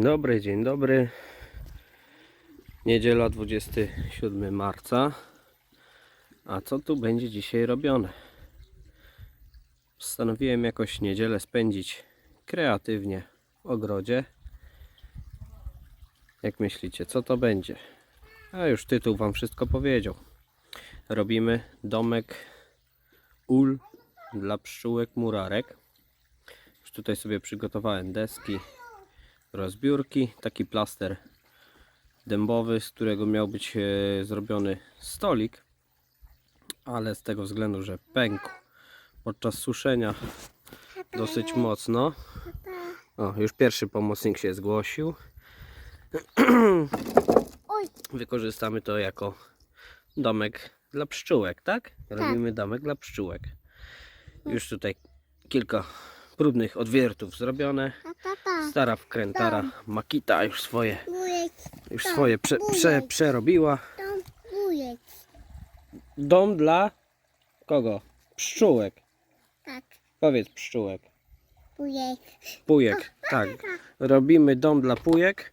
Dzień dobry, dzień dobry. Niedziela 27 marca. A co tu będzie dzisiaj robione? Postanowiłem jakoś niedzielę spędzić kreatywnie w ogrodzie. Jak myślicie, co to będzie? A już tytuł Wam wszystko powiedział. Robimy domek ul dla pszczółek murarek. Już tutaj sobie przygotowałem deski, rozbiórki, taki plaster dębowy, z którego miał być e, zrobiony stolik, ale z tego względu, że pękł podczas suszenia dosyć mocno. O, już pierwszy pomocnik się zgłosił. Wykorzystamy to jako domek dla pszczółek, tak? Robimy domek dla pszczółek. Już tutaj kilka próbnych odwiertów zrobione. Stara wkrętara Makita już swoje, już swoje prze, prze, przerobiła. Dom dla kogo? Pszczółek. tak, Powiedz pszczółek. wujek, Pujek. Tak. Robimy dom dla pujek.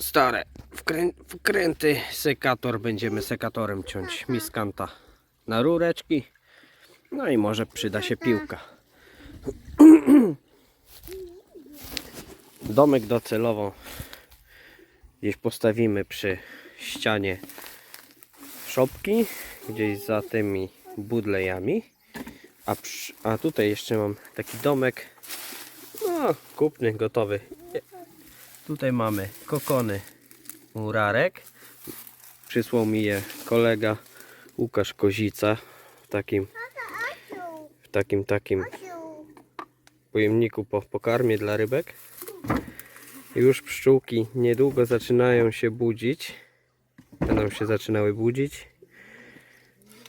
Stare wkrę, wkręty. Sekator. Będziemy sekatorem ciąć miskanta na rureczki. No i może przyda się piłka. Domek docelowo gdzieś postawimy przy ścianie szopki, gdzieś za tymi budlejami. A, przy, a tutaj jeszcze mam taki domek, no kupny, gotowy. Tutaj mamy kokony murarek. Przysłał mi je kolega Łukasz Kozica w takim, w takim, takim pojemniku po pokarmie dla rybek. Już pszczółki niedługo zaczynają się budzić. Będą się zaczynały budzić.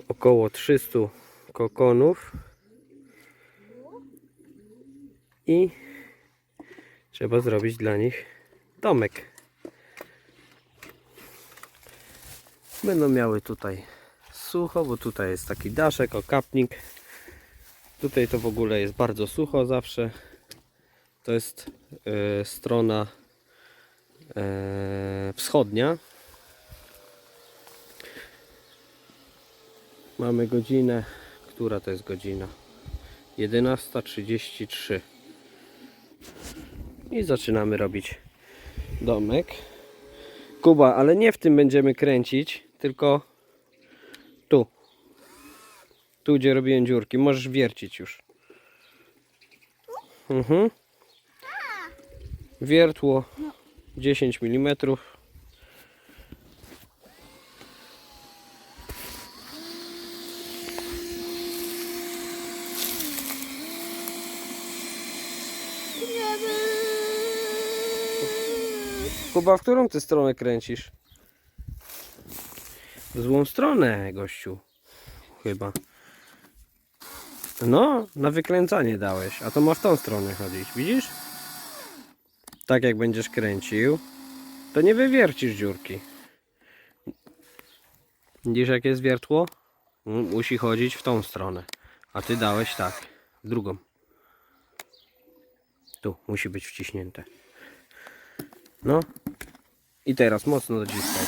Około 300 kokonów. I trzeba zrobić dla nich domek. Będą miały tutaj sucho, bo tutaj jest taki daszek, okapnik. Tutaj to w ogóle jest bardzo sucho zawsze. To jest e, strona e, wschodnia. Mamy godzinę. Która to jest godzina? 11.33. I zaczynamy robić domek. Kuba, ale nie w tym będziemy kręcić, tylko tu. Tu, gdzie robiłem dziurki. Możesz wiercić już. Mhm. Wiertło 10 mm. Kuba, w którą ty stronę kręcisz? W złą stronę, gościu. Chyba. No, na wykręcanie dałeś, a to ma w tą stronę chodzić, widzisz? Tak jak będziesz kręcił, to nie wywiercisz dziurki. Widzisz jak jest wiertło? M- Musi chodzić w tą stronę. A ty dałeś tak, w drugą. Tu, musi być wciśnięte. No. I teraz mocno dociskaj.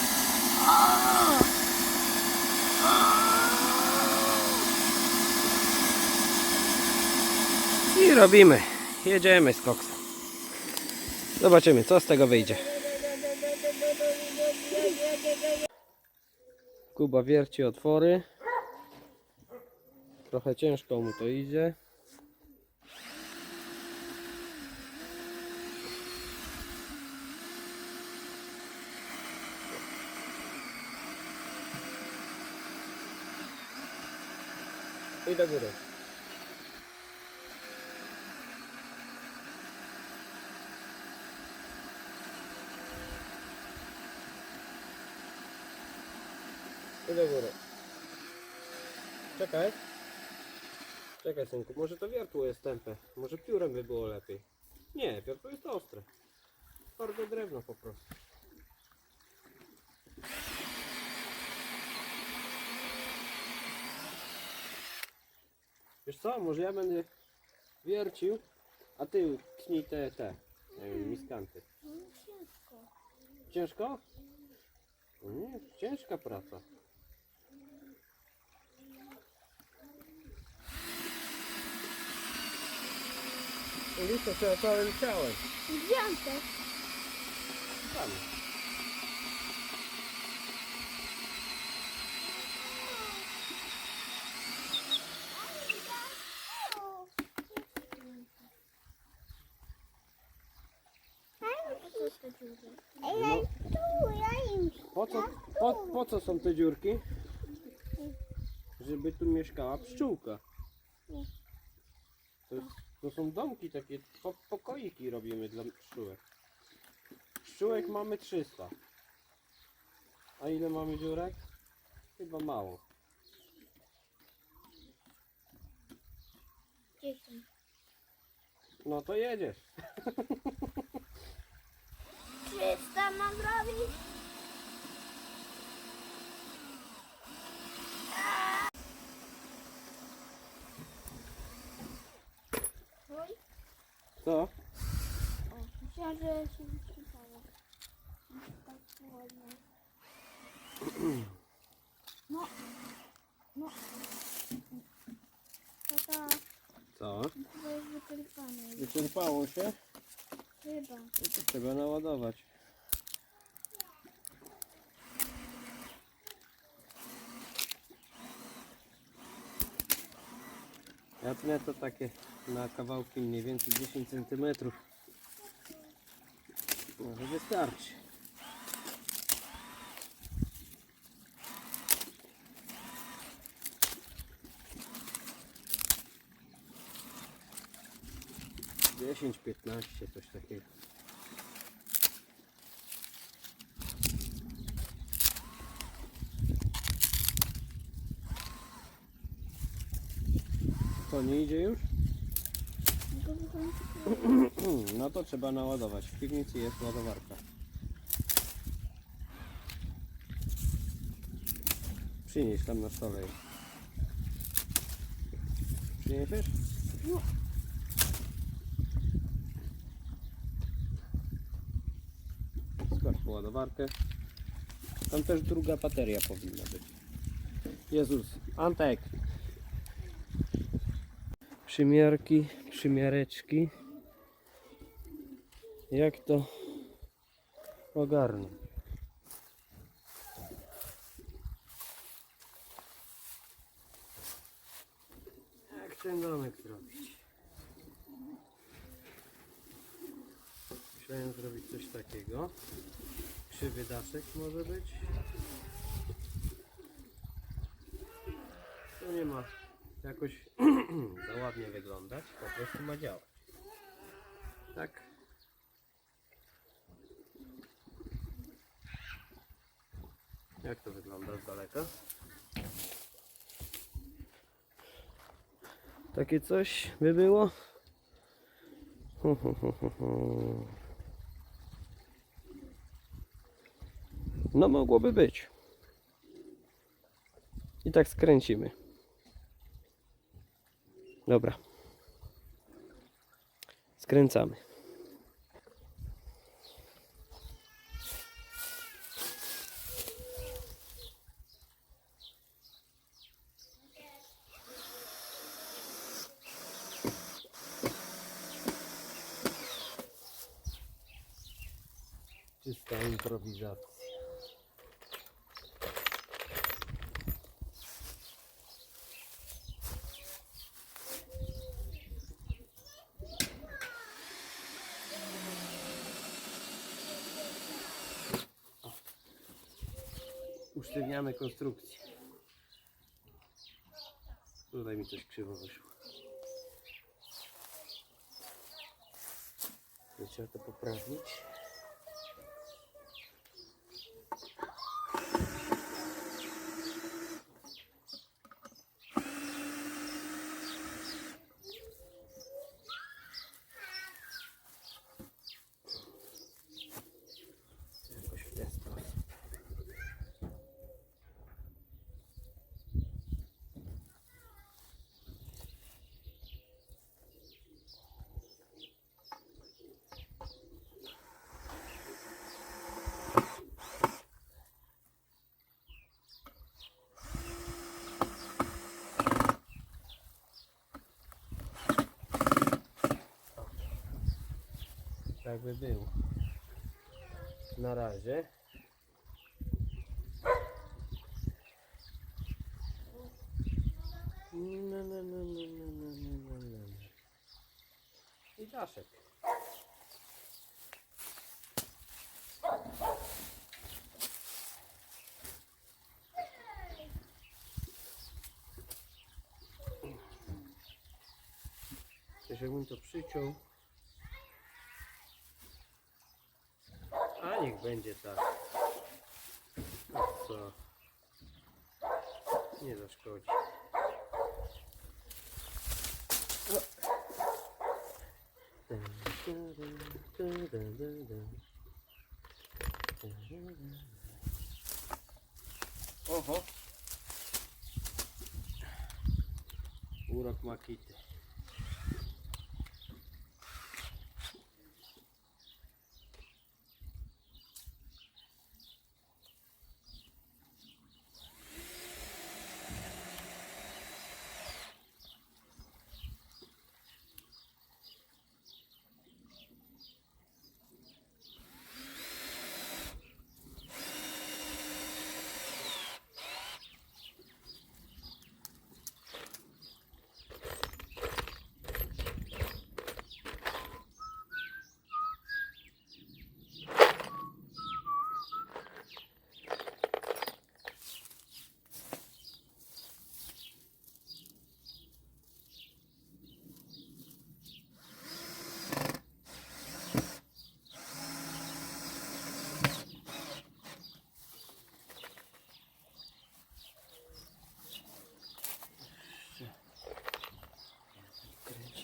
I robimy. Jedziemy z koksem. Zobaczymy, co z tego wyjdzie. Kuba wierci otwory. Trochę ciężko mu to idzie. I do góry. I do góry. Czekaj. Czekaj synku, może to wiertło jest tępe. Może piórem by było lepiej. Nie, wiertło jest ostre. Twarde drewno po prostu. Wiesz co, może ja będę wiercił, a ty tnij te, te wiem, miskanty. Ciężko? No nie, ciężka praca. Lista trzeba całym ciałem. Wziątek. Tam. Ale tu ja już. Po co, po, po co są te dziurki? Żeby tu mieszkała pszczółka. To, jest, to są domki takie, po, pokoiki robimy dla pszczółek. Pszczółek mamy 300. A ile mamy dziurek? Chyba mało. Dziesięć. No to jedziesz. Trzysta mam robić. Co? myślałam, że się. Tak ładnie. No, no. Tata, Co? chyba jest wyczerpane. Wyczerpało się? Chyba. No to trzeba naładować. Tnę to takie na kawałki mniej więcej 10 cm. Może wystarczy. Dziesięć, piętnaście, coś takiego. To nie idzie już? No to trzeba naładować. W piwnicy jest ładowarka. Przynieś tam na stole. Przyniesiesz? No. Skocz po ładowarkę. Tam też druga bateria powinna być. Jezus, Antek. Przymiarki, przymiareczki. Jak to ogarnąć? Jak ten domek zrobić? Chciałem zrobić coś takiego. Krzywy daszek może być. To nie ma jakoś za ładnie wyglądać, po prostu ma działać. Tak. Jak to wygląda z daleka? Takie coś by było? No mogłoby być. I tak skręcimy. Dobra. Skręcamy. Czysta improwizacja. Usztywniamy konstrukcję. Tutaj mi coś krzywo wyszło. Trzeba to poprawić. Tak by było. Na razie. No, no, no, no, no, no, no, no, no. I daszek. To przyciął. A niech będzie tak. No co? Nie zaszkodzi. Oho. Urok makity.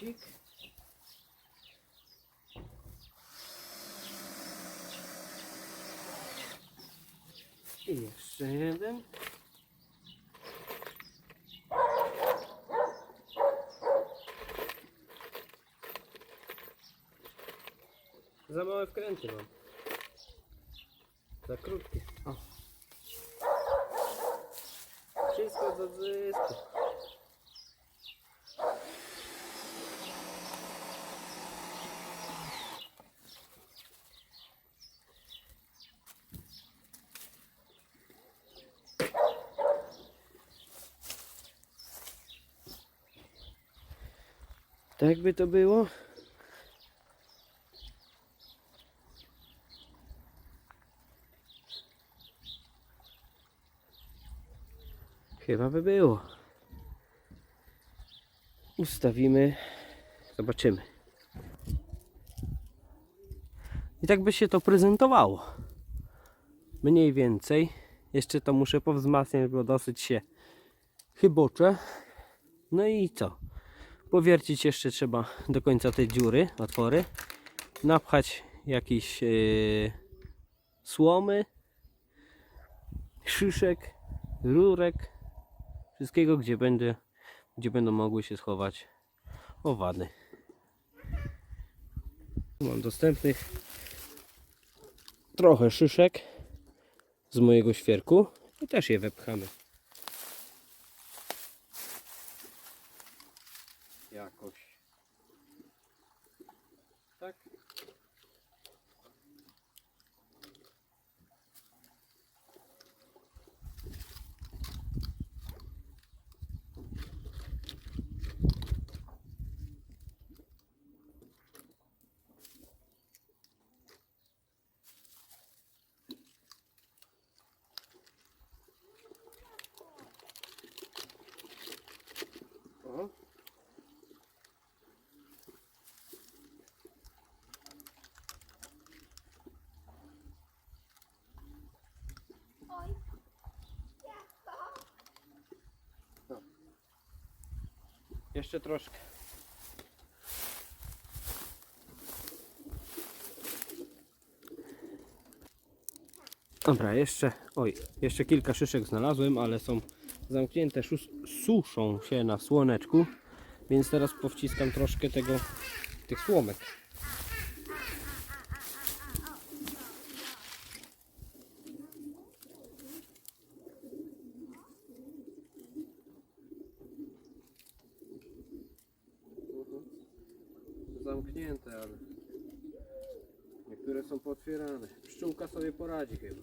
Kręcik. I jeszcze jeden. Za małe wkręty mam. Za krótkie. O. Wszystko do zysku. Tak by to było? Chyba by było. Ustawimy. Zobaczymy. I tak by się to prezentowało. Mniej więcej. Jeszcze to muszę powzmacniać, bo dosyć się chybocze. No i co? Powiercić jeszcze trzeba do końca tej dziury, otwory. Napchać jakiś yy, słomy, szyszek, rurek, wszystkiego, gdzie, będzie, gdzie będą mogły się schować owady. Mam dostępnych trochę szyszek z mojego świerku i też je wepchamy. Jakoś. Jeszcze troszkę. Dobra, jeszcze, oj, jeszcze kilka szyszek znalazłem, ale są zamknięte, suszą się na słoneczku, więc teraz powciskam troszkę tego, tych słomek. Zamknięte, ale które są pootwierane. Pszczółka sobie poradzi chyba.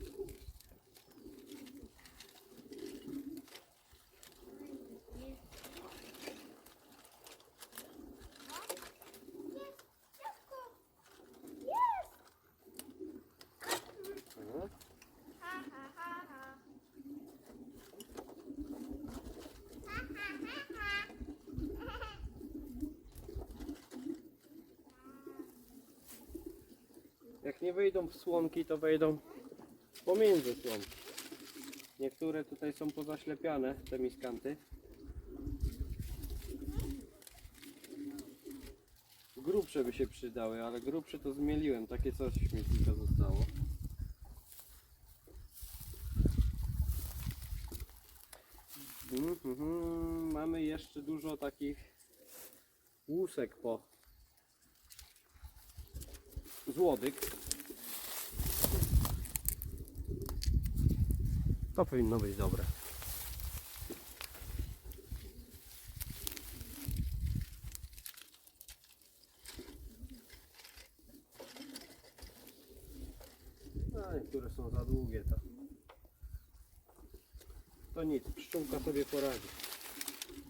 Wejdą w słomki, to wejdą pomiędzy słomki. Niektóre tutaj są pozaślepiane, te miskanty. Grubsze by się przydały, ale grubsze to zmieliłem. Takie coś śmietnika zostało. Mhm, mhm. Mamy jeszcze dużo takich łusek po złodyk. To powinno być dobre. No, niektóre są za długie to. To nic, pszczółka sobie poradzi.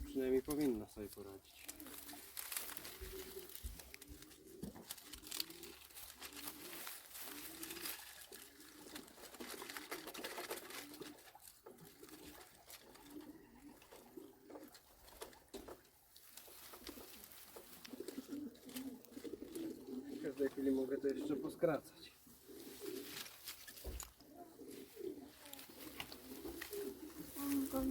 Przynajmniej powinna sobie poradzić. To jeszcze poskracać.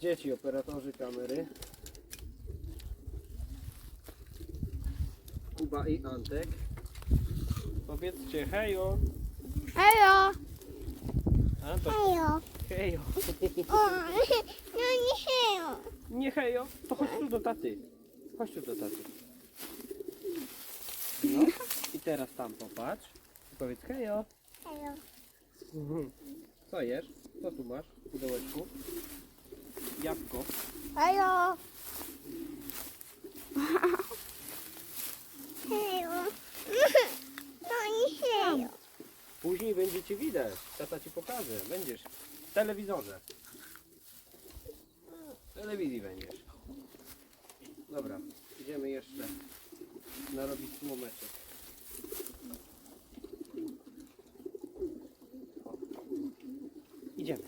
Dzieci, operatorzy kamery. Kuba i Antek. Powiedzcie hejo. Hejo! Antek, Hejo! hejo. O, no nie hejo! Nie hejo, to chodź tu do taty. Chodź tu do taty. No i teraz tam popatrz. I powiedz hejo. Hejo! Mhm. Co jesz? Co tu masz w pudełeczku? Jabłko. Hejo! No nie hejo! Później będzie ci widać. Tata ci pokaże. Będziesz w telewizorze. W telewizji będziesz. Dobra, idziemy jeszcze narobić słomeczek. O. Idziemy,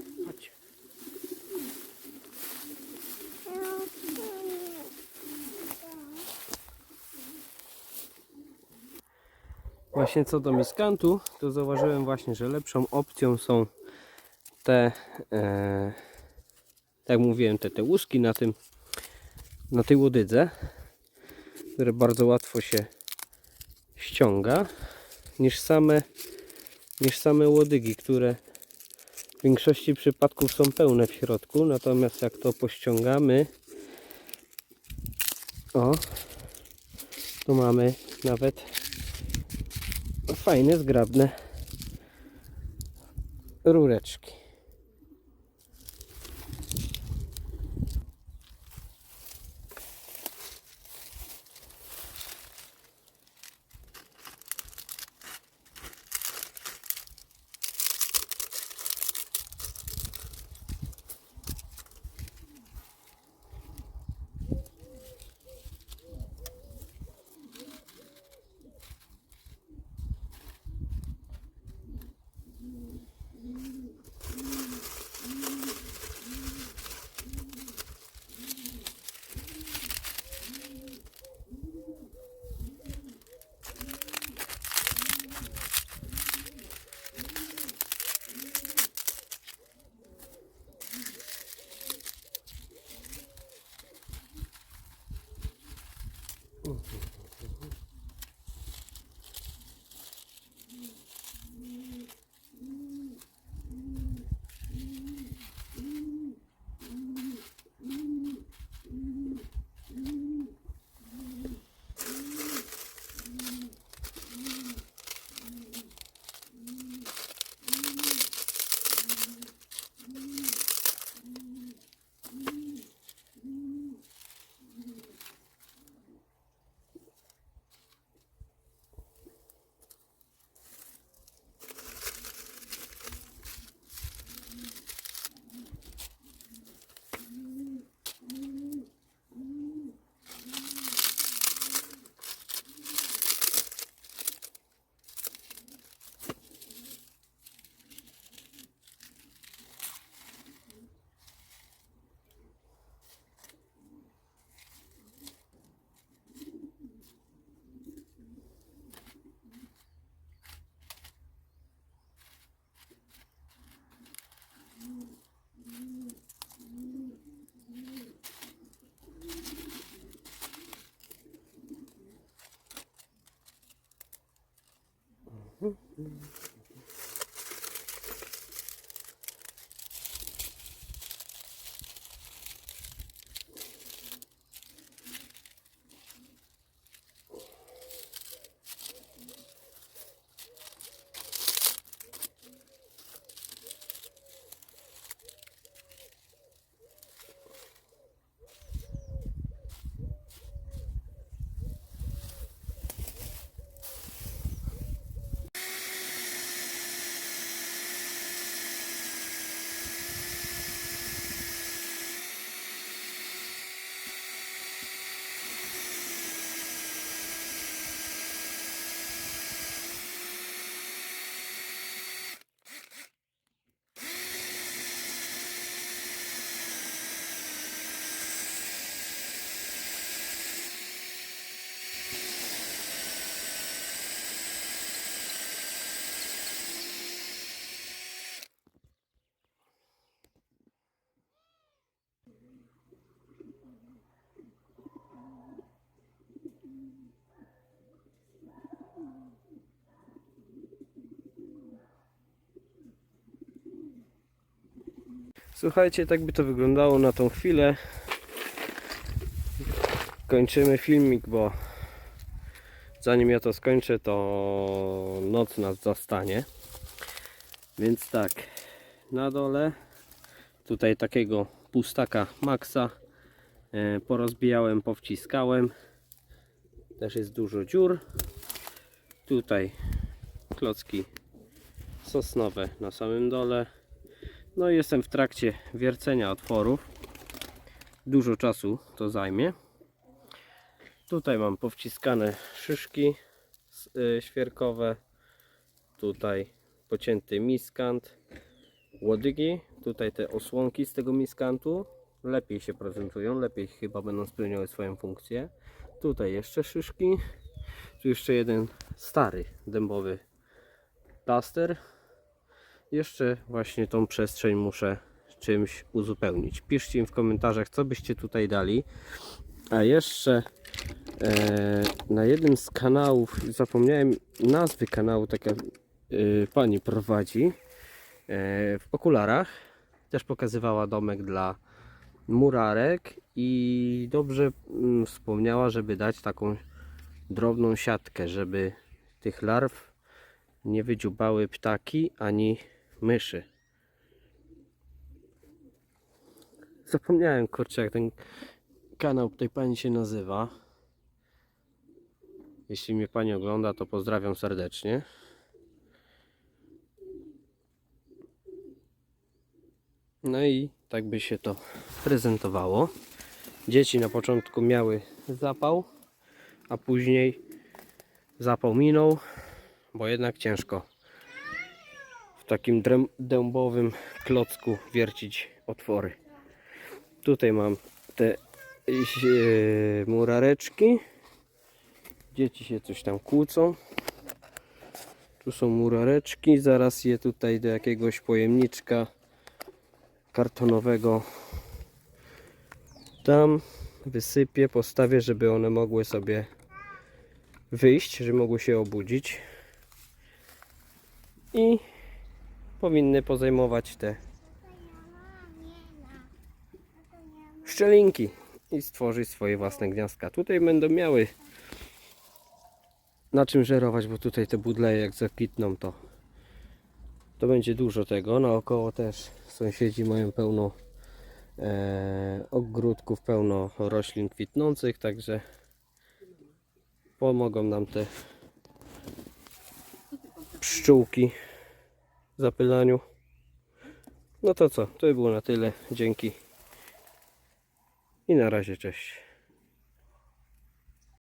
Właśnie co do miskantu, to zauważyłem właśnie, że lepszą opcją są te, e, tak mówiłem, te, te łuski na tym, na tej łodydze, które bardzo łatwo się ściąga, niż same, niż same łodygi, które w większości przypadków są pełne w środku, natomiast jak to pościągamy, o, to mamy nawet fajne, zgrabne rureczki. Ось тут. 嗯。Słuchajcie, tak by to wyglądało na tą chwilę. Kończymy filmik, bo zanim ja to skończę, to noc nas zastanie. Więc tak, na dole tutaj takiego pustaka Maxa e, porozbijałem, powciskałem. Też jest dużo dziur. Tutaj klocki sosnowe na samym dole. No i jestem w trakcie wiercenia otworów. Dużo czasu to zajmie. Tutaj mam powciskane szyszki y, świerkowe. Tutaj pocięty miskant. Łodygi. Tutaj te osłonki z tego miskantu. Lepiej się prezentują, lepiej chyba będą spełniały swoją funkcję. Tutaj jeszcze szyszki. Tu jeszcze jeden stary dębowy plaster jeszcze właśnie tą przestrzeń muszę czymś uzupełnić. Piszcie mi w komentarzach, co byście tutaj dali. A jeszcze e, na jednym z kanałów, zapomniałem nazwy kanału, taka e, pani prowadzi e, w okularach. Też pokazywała domek dla murarek i dobrze mm, wspomniała, żeby dać taką drobną siatkę, żeby tych larw nie wydziubały ptaki ani myszy. Zapomniałem, kurczę, jak ten kanał tej pani się nazywa. Jeśli mnie pani ogląda, to pozdrawiam serdecznie. No i tak by się to prezentowało. Dzieci na początku miały zapał, a później zapał minął, bo jednak ciężko w takim dębowym klocku wiercić otwory. Tutaj mam te e, murareczki. Dzieci się coś tam kłócą. Tu są murareczki. Zaraz je tutaj do jakiegoś pojemniczka kartonowego tam wysypię, postawię, żeby one mogły sobie wyjść, żeby mogły się obudzić. I powinny pozajmować te szczelinki i stworzyć swoje własne gniazdka. Tutaj będą miały na czym żerować, bo tutaj te budleje jak zakwitną to to będzie dużo tego. Naokoło też sąsiedzi mają pełno e, ogródków, pełno roślin kwitnących, także pomogą nam te pszczółki zapylaniu. No to co, to by było na tyle. Dzięki. I na razie, cześć.